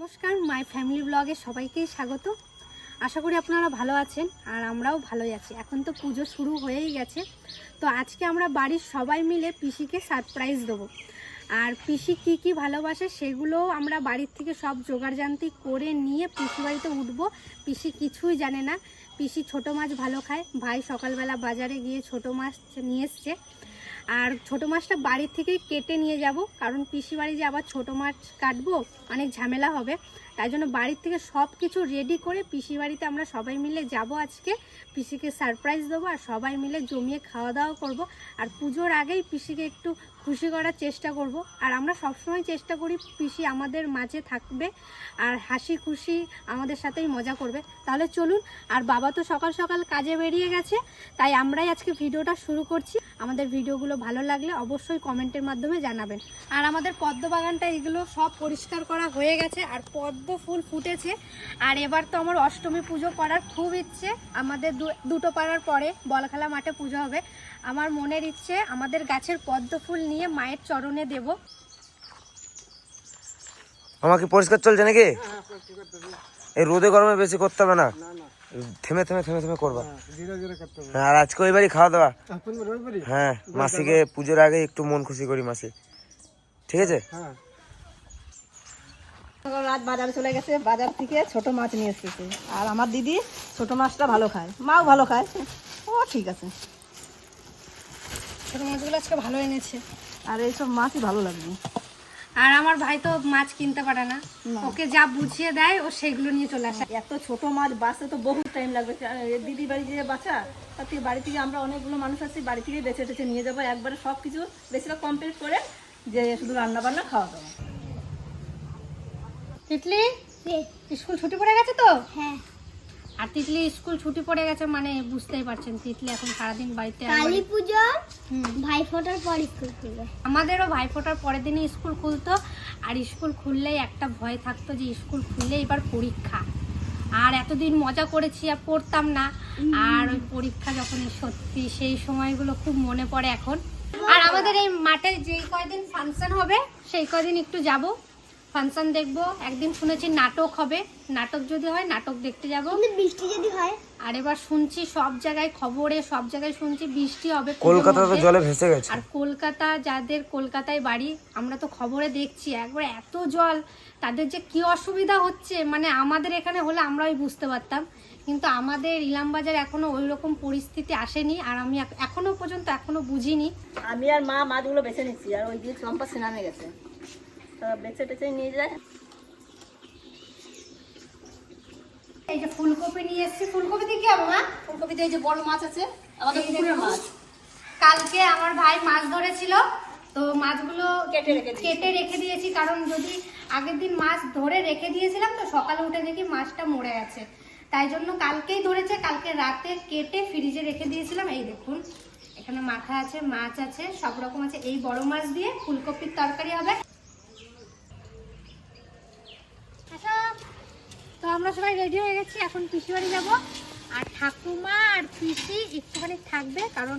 নমস্কার my family ব্লগে সবাইকেই স্বাগত। আশা করি আপনারা ভালো আছেন আর আমরাও ভালোই আছি। এখন তো পুজো শুরু হয়েই গেছে। তো আজকে আমরা বাড়ির সবাই মিলে পিসিকে সারপ্রাইজ দেবো। আর পিসি কি কি ভালোবাসে সেগুলোও আমরা বাড়ির থেকে সব জোগাড়জান্তি করে নিয়ে পিসি বাড়িতে উঠবো। পিসি কিছুই জানে না। পিসি ছোট মাছ ভালো খায়। ভাই সকালবেলা বাজারে গিয়ে ছোট মাছ নিয়ে এসছে। আর ছোট মাছটা বাড়ির থেকে কেটে নিয়ে যাব। কারণ পিসি বাড়ি যে আবার ছোট মাছ কাটবো, অনেক ঝামেলা হবে। তাই জন্য বাড়ির থেকে সব কিছু রেডি করে পিসি বাড়িতে আমরা সবাই মিলে যাব আজকে। পিসিকে সারপ্রাইজ দেবো আর সবাই মিলে জমিয়ে খাওয়া দাওয়া করব। আর পুজোর আগেই পিসিকে একটু খুশি করার চেষ্টা করব। আর আমরা সবসময় চেষ্টা করি পিসি আমাদের মাঝে থাকবে আর হাসি খুশি আমাদের সাথেই মজা করবে। তাহলে চলুন, আর বাবা তো সকাল সকাল কাজে বেরিয়ে গেছে, তাই আমরাই আজকে ভিডিওটা শুরু করছি। আমাদের ভিডিওগুলো ভালো লাগলে অবশ্যই কমেন্টের মাধ্যমে জানাবেন। আর আমাদের পদ্ম বাগানটা এগুলো সব পরিষ্কার করা হয়ে গেছে, আর পদ্ম ফুল ফুটেছে। আর এবার তো আমার অষ্টমী পুজো করার খুব ইচ্ছে। আমাদের দু- দুটো পাড়ার পরে বলখালা মাঠে পুজো হবে। আমার মনের ইচ্ছে আমাদের গাছের পদ্ম ফুল নিয়ে মায়ের চরণে দেব। আমাকে পরিষ্কার চলছে নাকি? এই রোদে গরমে বেশি করতে হবে না? থেমে থেমে থেমে থেমে করবা। হ্যাঁ আর আজকে ওই বাড়ি খাওয়া দাওয়া। হ্যাঁ মাসিকে পুজোর আগে একটু মন খুশি করি মাসি। ঠিক আছে? হ্যাঁ। রাত বাজারে চলে গেছে বাজার থেকে ছোট মাছ নিয়ে এসেছে। আর আমার দিদি ছোট মাছটা ভালো খায় মাও ভালো খায়। ও ঠিক আছে। ছোটো মাছগুলো আজকে ভালো এনেছে। আর এইসব মাছই ভালো লাগবে আর আমার ভাই তো মাছ কিনতে পারে না। ওকে যা বুঝিয়ে দেয় ও সেগুলো নিয়ে চলে আসে। এত ছোট মাছ বাঁচতে তো বহু টাইম লাগবে। দিদি বাড়ি যে বাচ্চা তার থেকে বাড়ি থেকে আমরা অনেকগুলো মানুষ আছি বাড়ি থেকে বেছে টেছে নিয়ে যাব একবারে সব কিছু বেশিরভাগ কমপ্লিট করে যে শুধু রান্না বান্না খাওয়া দাওয়া। তিতলি? স্কুল ছুটি পড়ে গেছে তো? হ্যাঁ। আর তিতলি স্কুল ছুটি পড়ে গেছে মানে বুঝতেই পারছেন তিতলি এখন সারাদিন বাড়িতে কালী পুজো। ভাই ফোটার পর স্কুল খুলবে। আমাদেরও ভাইফোঁটার পরের দিনই স্কুল খুলতো আর স্কুল খুললেই একটা ভয় থাকতো যে স্কুল খুললে এবার পরীক্ষা। আর এতদিন মজা করেছি আর পড়তাম না। আর ওই পরীক্ষা যখন সত্যি সেই সময়গুলো খুব মনে পড়ে এখন। আর আমাদের এই মাঠে যেই কয়দিন ফাংশন হবে সেই কয়দিন একটু যাব। ফাংশন দেখব। একদিন শুনেছি নাটক হবে। নাটক যদি হয় নাটক দেখতে যাব। কিন্তু বৃষ্টি যদি হয়? আর এবার শুনছি সব জায়গায় খবরে সব জায়গায় শুনছি বৃষ্টি হবে কলকাতা তো জলে ভেসে গেছে। আর কলকাতা যাদের কলকাতায় বাড়ি আমরা তো খবরে দেখছি একবার এত জল। তাদের যে কি অসুবিধা হচ্ছে মানে আমাদের এখানে হলে আমরাই বুঝতে পারতাম। কিন্তু আমাদের ইলামবাজার এখনও ওই রকম পরিস্থিতি আসেনি আর আমি এখনও পর্যন্ত এখনও বুঝিনি। আমি আর মা মাছগুলো বেছে নিচ্ছি আর ওই দিয়ে চম্পা সিনামে গেছে। বেছে টেছে নিয়ে যায়। এই যে ফুলকপি নিয়ে এসেছি। ফুলকপি দিয়ে কি হবে মা? ফুলকপিতে এই যে বড় মাছ আছে আমাদের পুকুরের মাছ। কালকে আমার ভাই মাছ ধরেছিল তো মাছগুলো কেটে রেখে। কেটে রেখে দিয়েছি কারণ যদি আগের দিন মাছ ধরে রেখে দিয়েছিলাম তো সকালে উঠে দেখি মাছটা মরে গেছে। তাই জন্য কালকেই ধরেছে কালকে রাতে কেটে ফ্রিজে রেখে দিয়েছিলাম। এই দেখুন এখানে মাথা আছে মাছ আছে সব রকম আছে। এই বড় মাছ দিয়ে ফুলকপির তরকারি হবে তো আমরা সবাই রেডি হয়ে গেছি এখন পিসি বাড়ি যাব। আর ঠাকুমা আর পিসি একটুখানি থাকবে কারণ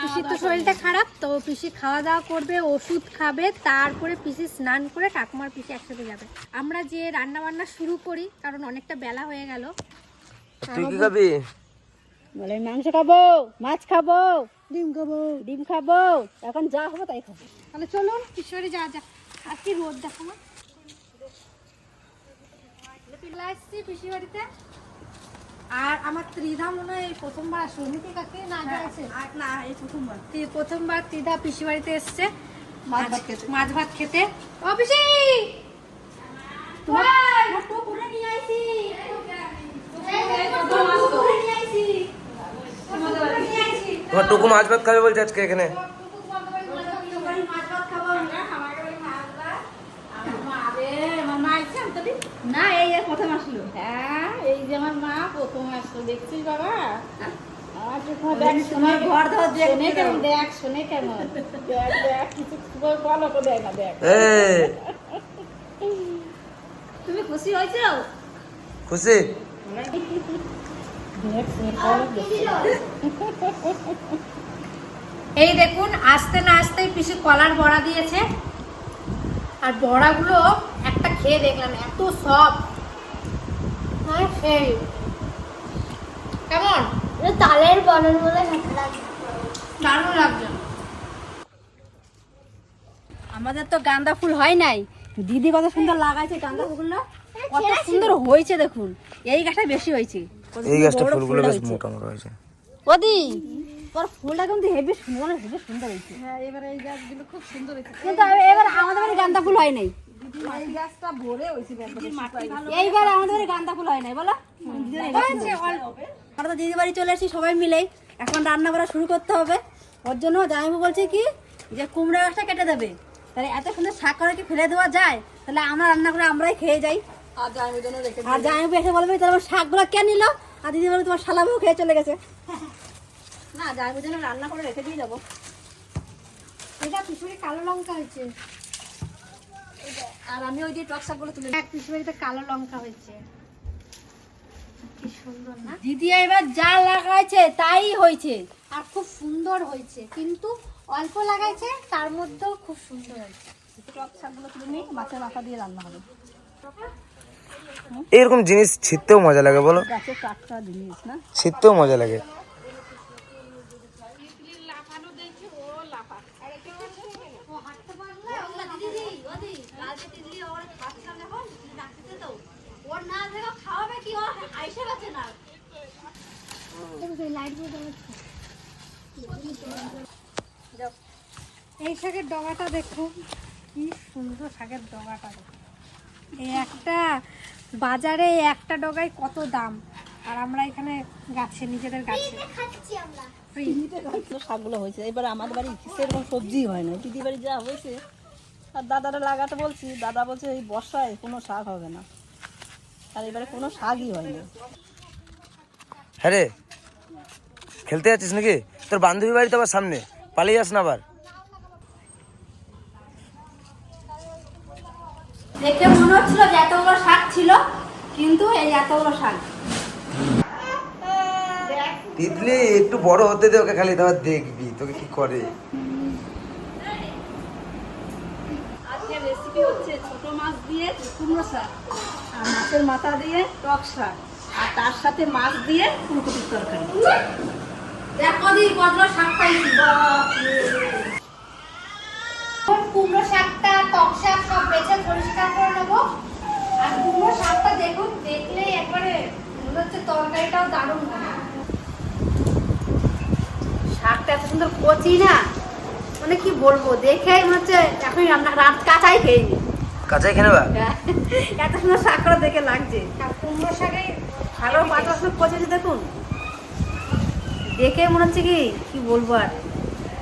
পিসির তো শরীরটা খারাপ তো পিসি খাওয়া দাওয়া করবে ওষুধ খাবে তারপরে পিসি স্নান করে ঠাকুমার পিসি একসাথে যাবে। আমরা যে রান্না বান্না শুরু করি কারণ অনেকটা বেলা হয়ে গেল। তুই কি খাবি? বলে মাংস খাব মাছ খাব ডিম খাব ডিম খাব এখন যা হবে তাই খাব। তাহলে চলুন পিসি বাড়ি যাওয়া যাক। আর কি রোদ দেখো না? চলে আসছি পিসি বাড়িতে আর আমার ত্রিধা মনে হয় এই প্রথমবার আসলো। নাকি কাকে? না আছে। আর না এই প্রথমবার। প্রথমবার ত্রিধা পিসি বাড়িতে এসছে। মাছ ভাত খেতে। মাছ ভাত খেতে। ও পিসি! তোমার- ওই! তোমার টোপ উঠে নিয়ে আইছি। তোমার টুকু মাছ ভাত খাবে বলছে আজকে এখানে আমার মা আইছে আমতলি? না এই প্রথম আসলো। হ্যাঁ এই যে আমার মা প্রথম আসলো দেখছিস বাবা? আমার যে তোমার দেখ তোমার ঘর ধর দেখ শুনে কেমন দেখ দেখ দেখ কিছু বলো তো না দেখ। তুমি খুশি হয়েছো। এই দেখুন আসতে না আসতেই পিসি কলার বড়া দিয়েছে। আর বড়াগুলো একটা খেয়ে দেখলাম এত সব হ্যাঁ সেই কেমন? তালের বনের বলে দারুণ লাগছে। আমাদের তো গাঁদা ফুল হয় নাই। দিদি কত সুন্দর লাগাইছে গাঁদা ফুলগুলো। কত সুন্দর হয়েছে দেখুন। এই গাছটা বেশি হয়েছে। এই গাছটা বড় ফুলগুলো ফুলটা বেশ। মোটা মোটা হয়েছে। ওদি তোর ফুলটা কিন্তু হেভি সুন্দর হেভি সুন্দর হয়েছে। হ্যাঁ এবার এই গাছগুলো খুব সুন্দর হয়েছে। কিন্তু এবার আমাদের বাড়ি গাঁদা ফুল হয় নাই। এইবার আমাদের বাড়ি ফুল হয় নাই বলো? আমরা তো দিদি বাড়ি চলে এসেছি সবাই মিলেই। এখন রান্না করা শুরু করতে হবে। ওর জন্য জামাইবু বলছে কি যে কুমড়া গাছটা কেটে দেবে। তাহলে এত সুন্দর শাক করে কি ফেলে দেওয়া যায়? তাহলে আমরা রান্না করে আমরাই খেয়ে যাই। আর জামাইবু এসে বলবে তাহলে শাকগুলো কে নিল? আর দিদি বলবে তোমার শালাবু খেয়ে চলে গেছে। না জামাইবুর জন্য রান্না করে রেখে দিয়ে যাব। এটা পিছনে কালো লঙ্কা হয়েছে। আর আমি ওই যে টক শাকগুলো তুলে এক পিছনে কালো লঙ্কা হয়েছে। কি সুন্দর না? দিদি এবার যা লাগাইছে তাই হয়েছে। আর খুব সুন্দর হয়েছে কিন্তু অল্প লাগাইছে তার মধ্যেও খুব সুন্দর হয়েছে। টক শাকগুলো তুলে নিই মাছের মাথা দিয়ে রান্না হবে। এরকম জিনিস ছিটতেও মজা লাগে বলো। জিনিস না? ছিটতেও মজা লাগে। ওর না দেখো খাওয়াবে কি ও আইসে বাচ্চা না। এই শাকের ডগাটা দেখো কি সুন্দর শাকের ডগাটা দেখো। এই একটা বাজারে একটা ডগায় কত দাম? আর আমরা এখানে গাছে নিজেদের গাছে। শাকগুলো হয়েছে। এবার আমাদের বাড়ি সেরকম সবজি হয় না। দিদি বাড়ি যা হয়েছে আর দাদাটা লাগাতে বলছি দাদা বলছে এই বর্ষায় কোনো শাক হবে না। আর এবারে কোনো শাকই হয়নি। হ্যাঁ রে খেলতে যাচ্ছিস নাকি? তোর বান্ধবী বাড়ি তো আবার সামনে পালিয়ে যাস না আবার। দেখে মনে হচ্ছিল যে এতগুলো শাক ছিল কিন্তু এই এতগুলো শাক। তিতলি একটু বড় হতে দে ওকে খালি তারপর দেখবি তোকে কি করে আজকে রেসিপি হচ্ছে? ছোট মাছ দিয়ে কুমড়ো শাক আর মাছের মাথা দিয়ে টক শাক আর তার সাথে মাছ দিয়ে ফুলকপির তরকারি। দেখো দি কত শাক পাইছি। কুমড়ো শাকটা টক শাক সব বেছে পরিষ্কার করে নেব আর কুমড়ো শাকটা দেখুন দেখলেই একবারে মনে হচ্ছে তরকারিটাও দারুণ হবে শাকটা এত সুন্দর কচি না মানে কি বলব দেখে মনে হচ্ছে এখন রান্না রাত কাঁচাই খেয়ে নি কাঁচাই খেয়ে নেবা? এত সুন্দর শাক করে দেখে লাগছে। কুমড়ো শাকে ভালো পাতা সব কচেছে দেখুন। দেখে মনে হচ্ছে কি কি বলব আর।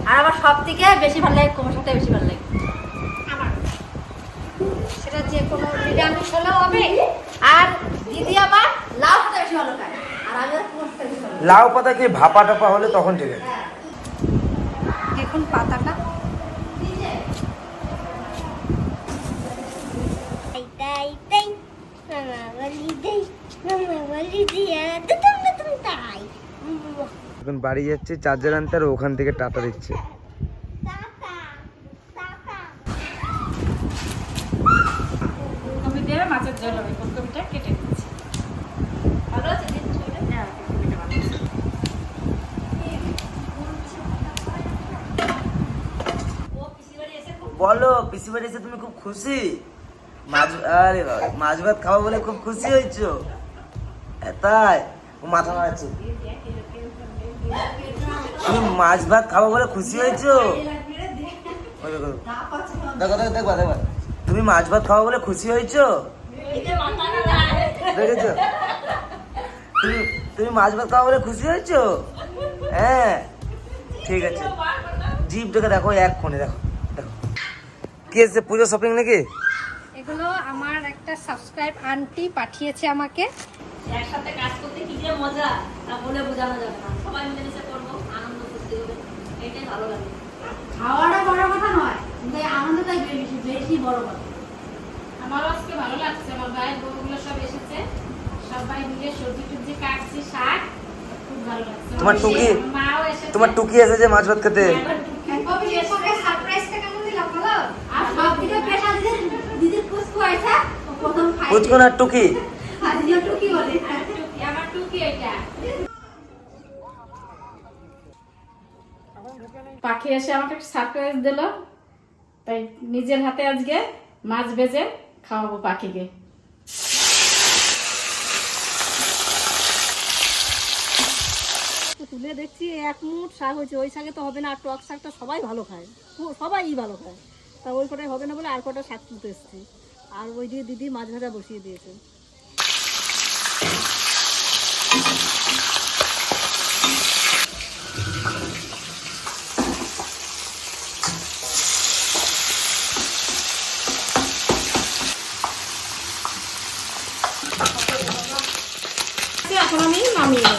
আর আমার সব থেকে বেশি ভালো লাগে কুমড়ো শাকটা বেশি ভালো লাগে। আমার। সেটা যে কোনো নিরামিষ হলেও হবে। আর দিদি আবার লাউ শাকটা বেশি ভালো খায়। আর আমি শাকটা। লাউ পাতা কি ভাপা টাপা হলে তখন ঠিক আছে? দেখুন পাতাটা তাই তাই মামা বলি দেই মামা বলি দিয়া তুম তুম তাই এখন বাড়ি যাচ্ছে চার্জার আনতে আর ওখান থেকে টাটা দিচ্ছে। মাছের হবে ফুলকপিটা কেটে? হ্যাঁ ফুলকপিটা ভালো আছে। বলো পিসি বাড়ি এসে তুমি খুব খুশি? মাছ আরে বাবা, মাছ ভাত খাওয়া বলে খুব খুশি হয়েছো? তাই ও মাথা মারাচ্ছে তুমি মাছ ভাত খাব বলে খুশি হয়েছো? দেখো, দেখো দেখো দেখবা দেখবা। তুমি মাছ ভাত খাব বলে খুশি হয়েছো? দেখেছ? তুমি তুমি মাছ ভাত খাওয়া বলে খুশি হয়েছো? হ্যাঁ ঠিক আছে। জিপটাকে দেখো এক কোণে দেখো দেখো। কি এসছে পুজো শপিং নাকি? এগুলো আমার একটা সাবস্ক্রাইব আন্টি পাঠিয়েছে আমাকে। একসাথে কাজ করতে কি যে মজা তা বলে বোঝানো যাবে না। সবাই মিলেমিশে করব আনন্দ করতে হবে এটাই ভালো লাগে। খাওয়াটা বড় কথা নয় কিন্তু আনন্দটাই বেশি বেশি বড় কথা। আমারও আজকে ভালো লাগছে আমার ভাইয়ের বউগুলো সব এসেছে। সবাই মিলে সবজি টুবজি কাটছি শাক খুব ভালো লাগছে। তোমার টুকি? তোমার টুকি এসেছে মাছ ভাত খেতে? সারপ্রাইজটা কেমন দিলাম বলো? আর সব দিয়ে পয়সা ও প্রথম খাই পুচকুন আর টুকি। আজকে টুকি বলে টুকি, আমার টুকি এটা। পাখি এসে আমাকে একটা সারপ্রাইজ দিল। তাই নিজের হাতে আজকে মাছ ভেজে খাওয়াবো পাখিকে। তুলে দেখছি এক মুঠ শাক হয়েছে। ওই শাকে তো হবে না আর টক শাকটা সবাই ভালো খায়। ও- সবাই ভালো খায়। তা ওই কটাই হবে না বলে আর কটা শাক তুলতে এসছে। আর ওই দিয়ে দিদি মাছ ভাজা বসিয়ে দিয়েছে। এখন আমি নামিয়ে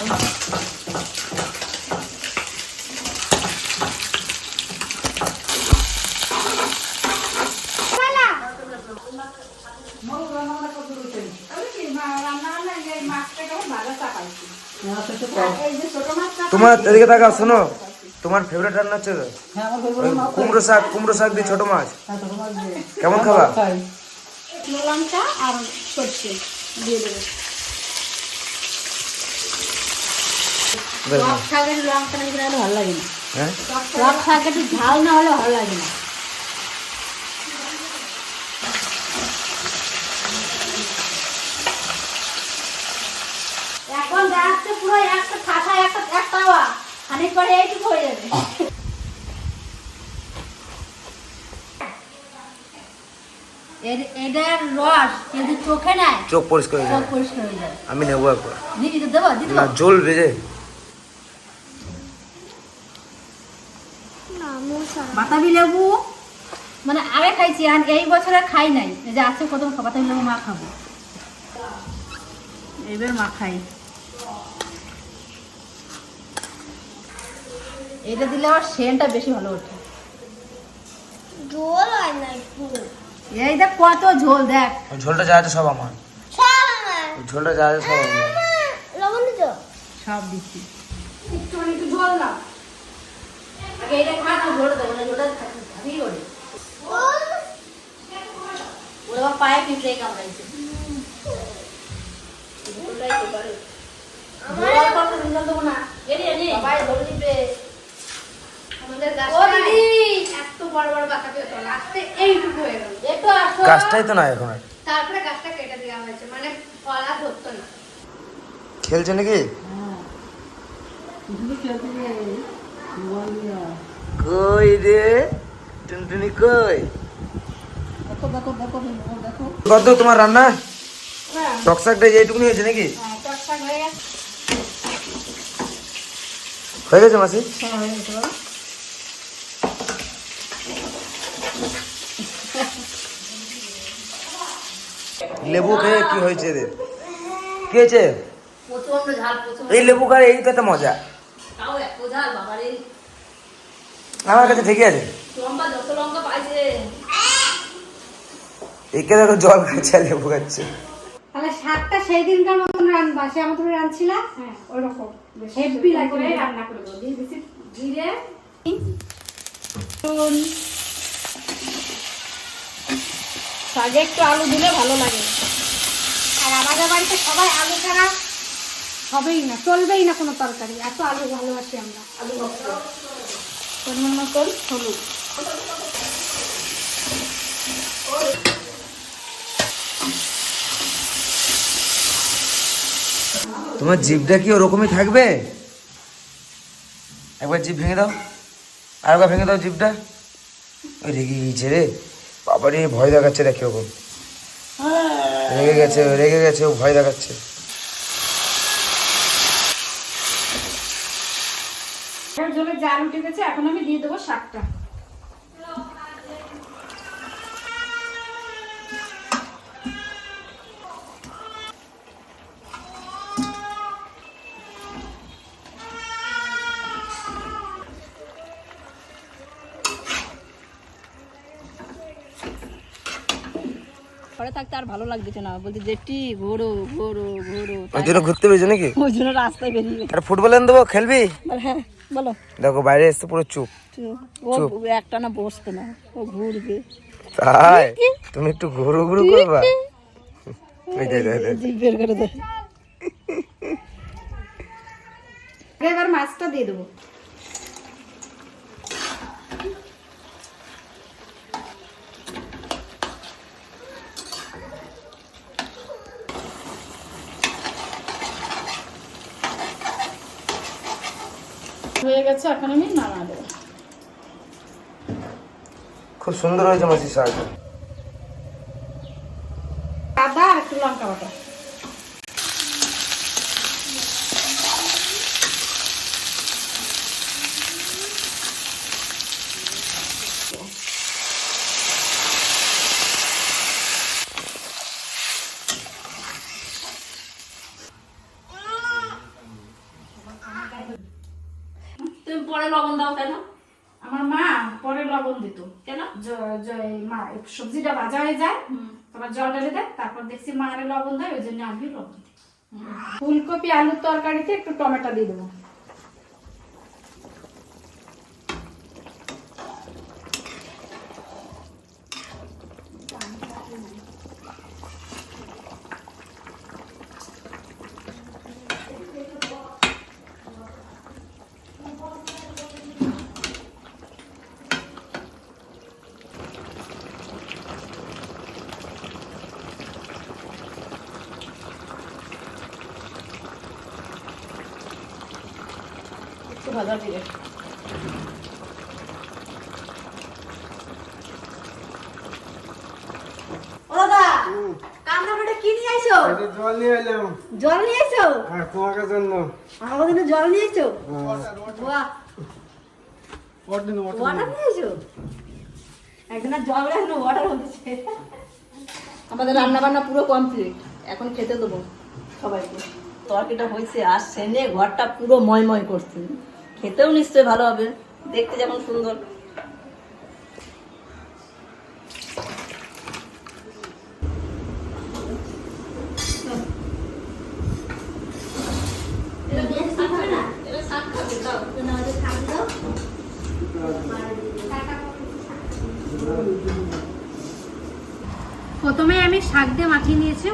তোমার এদিকে তাকাও শোনো। তোমার ফেভারিট রান্না হচ্ছে কুমড়ো শাক কুমড়ো শাক দিয়ে ছোট মাছ। কেমন খাবা? লঙ্কা আর সর্ষে দিয়ে দেবে। টক শাকের লঙ্কা না ভালো লাগে না। হ্যাঁ? টক শাক একটু ঝাল না হলে ভালো লাগে না। পুরো একটা ঠাসা একটা এক তাওয়া। খানিক পরে এইটুকু হয়ে যাবে। এর- এটার রস যদি চোখে নেয় চোখ পরিষ্কার হয়ে যাবে। পরিষ্কার হয়ে যাবে। আমি নেব একবার। দিদি দেবো দিদি না জ্বলবে যে বাতাবি লেবু? মানে আগে খাইছি আর এই বছরে খাই নাই। যে আছে কত বাতাবি লেবু মা খাব। এবার মা খাই। এটা দিলে আমার সেন্টটা বেশি ভালো ওঠে। জল হয় না একটু? এই দেখ কত ঝোল দেখ। ঝোলটা যা আছে সব আমার। সব আমার। ঝোলটা যা আছে সব আমার। লবণ দিতো? সব দিচ্ছি। একটুখানি একটু জল দাও। আগে এটা খা না ঝোল দেবো না ঝোলটা ওরে ওরা পায়ে পিঁপড়ে কামড়াইছে। ঝোলটাই তো পারে। ঝোল কত ঝোল দেবো না। এনে এনে সবাই ঝোল দিবে। গাছটাই তো না এখন আর। তারপরে গাছটা কেটে দেওয়া হয়েছে মানে ধরতো না। খেলছে নাকি? কই রে? টুনটুনি কই? দেখো দেখো দেখো দেখো কত তোমার রান্না? টক শাকটা এইটুকুনি হয়েছে নাকি? হ্যাঁ হয়ে গেছে। হয়ে গেছে মাসি? হ্যাঁ হয়ে গেছে লেবু খেয়ে কি হয়েছে এদের কি হয়েছে? এই লেবু খায় এই তো একটা মজা আমার কাছে ঠিকই আছে। একে দেখো জল খাচ্ছে আর লেবু খাচ্ছে। তাহলে শাকটা সেই দিনকার মতন রান্না সে আমাদের রাঁধছিলা হ্যাঁ ওরকম। হেভি লাগে করে রান্না করব দিয়ে বেশি জিরে শাকে একটু আলু দিলে ভালো লাগে। আর আমাদের বাড়িতে সবাই আলু ছাড়া হবেই না, চলবেই না কোনো তরকারি। এত আলু ভালোবাসি আমরা। আলু পরিমাণ মতন হলুদ। তোমার জিভটা কি ওরকমই থাকবে? একবার জিভ ভেঙে দাও। আর একবার ভেঙে দাও জিভটা। ওই রেগে গিয়েছে রে। বাবা রে ভয় দেখাচ্ছে দেখি ওরকম রেগে গেছে রেগে গেছে, ও ভয় দেখাচ্ছে। জলে জাল উঠে গেছে, এখন আমি দিয়ে দেবো শাকটা। ভালো লাগতেছে না। বলতে জেঠি ঘোরো ঘোরো ঘোরো। ওই জন্য ঘুরতে পেয়েছ নাকি? ওই জন্য রাস্তায় বেরিয়ে গেছে। আর ফুটবল এনে দেবো খেলবি? হ্যাঁ বলো। দেখো বাইরে এসছে পুরো চুপ। ও একটা না বসতো না ও ঘুরবে। তাই? তুমি একটু ঘুরু ঘুরু করবা? এই দে, দে, দে। বের করে দে। এবার মাছটা দিয়ে দেবো। হয়ে গেছে এখন আমি নামা দেবো। খুব সুন্দর হয়েছে মাসি শাক আদা আর একটু লঙ্কা বাটা তুমি পরে লবণ দাও কেন? আমার মা পরে লবণ দিত। কেন? মা সবজিটা ভাজা হয়ে যায় তারপর জল ঢেলে দেয় তারপর দেখছি মা আরে লবণ দেয় ওই জন্য আমি লবণ দিই। ফুলকপি আলুর তরকারিতে একটু টমেটো দিয়ে দেবো একটু ভাজা দিয়ে এটা জল নিয়ে এলাম। জল নিয়ে এসো আর তোমাকে জন্য। আমাদের জন্য জল নিয়ে এসো বাহ। ওয়াটার নিয়ে একদিন আর জল এখন ওয়াটার হচ্ছে। আমাদের রান্না বান্না পুরো কমপ্লিট এখন খেতে দেবো সবাইকে। তরকারিটা হয়েছে আর সেনে ঘরটা পুরো ময়ময় করছে। খেতেও নিশ্চয়ই ভালো হবে। দেখতে যেমন সুন্দর। প্রথমে আমি শাক দিয়ে মাখিয়ে নিয়েছি।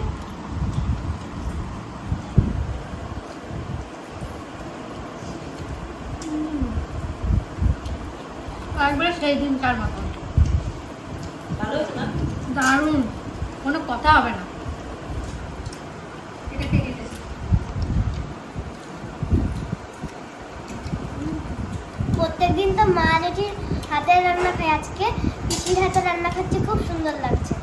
একবারে সেই দিনকার মতন। দারুণ। কোনো কথা হবে না প্রত্যেকদিন তো মা জেঠির হাতের রান্না খাই আজকে পিসির হাতের রান্না খাচ্ছে খুব সুন্দর লাগছে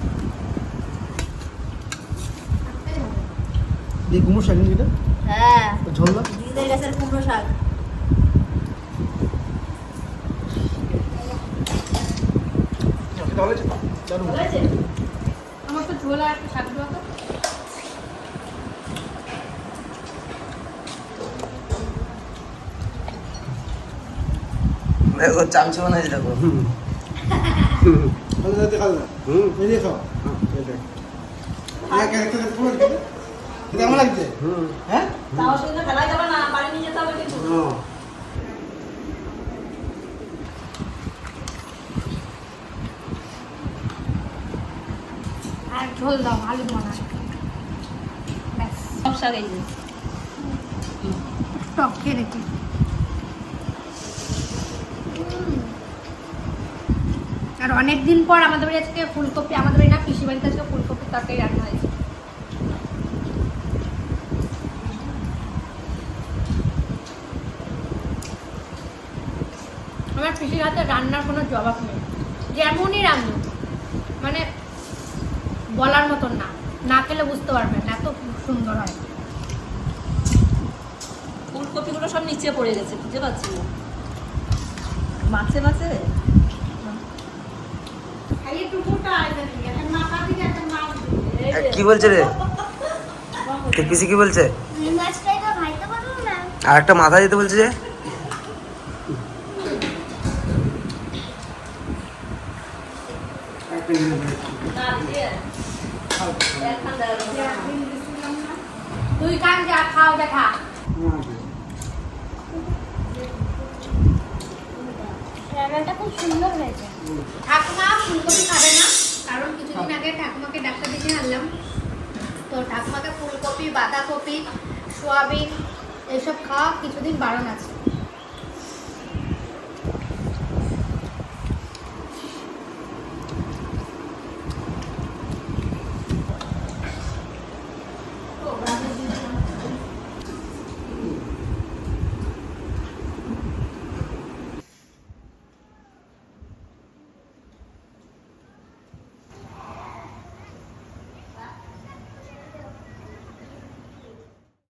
এই কুমড়ো শাক নাকি এটা? হ্যাঁ ঝোল না? দিদিদের গাছের কুমড়ো শাক এটা হয়েছে? দারুণ। আমার তো ঝোল আর একটা শাক দেওয়া তো দেখো চামচে বানাইছে দেখো হুম। খাও না, কেমন লাগছে? হ্যাঁ? তাও সঙ্গে ফেলা যাবে না বাড়ি নিয়ে যেতে হবে কিন্তু হ্যাঁ। আর ঝোল দাও আলু বানা ব্যাস। সব শাক টক খেয়ে দেখি আর অনেক দিন পর আমাদের বাড়ি আজকে ফুলকপি আমাদের বাড়ি না পিসি বাড়িতে আজকে ফুলকপির তরকারি রান্না হয়েছে আমার পিসির হাতে রান্নার কোনো জবাব নেই। যেমনই রান্না মানে বলার মতন না। না খেলে বুঝতে পারবেন এত সুন্দর হয়। ফুলকপিগুলো সব নিচে পড়ে গেছে বুঝতে পারছি না? মাছে মাছে। কি বলছে রে? পিসি কি বলছে? আর একটা মাথা দিতে বলছে যে একটা নিয়ে নাও। না, দিয়ে। একখান দেওয়া যাবে না। তুই কান যা খাও দেখা হ্যাঁ, দিয়ে। রান্নাটা খুব সুন্দর হয়েছে। ঠাকুমা ফুলকপি খাবে না, কারণ কিছুদিন আগে ঠাকুমাকে ডাক্তার দেখিয়ে আনলাম। তো ঠাকুমাকে ফুলকপি বাঁধাকপি, সোয়াবিন এইসব খাওয়া কিছুদিন বারণ আছে।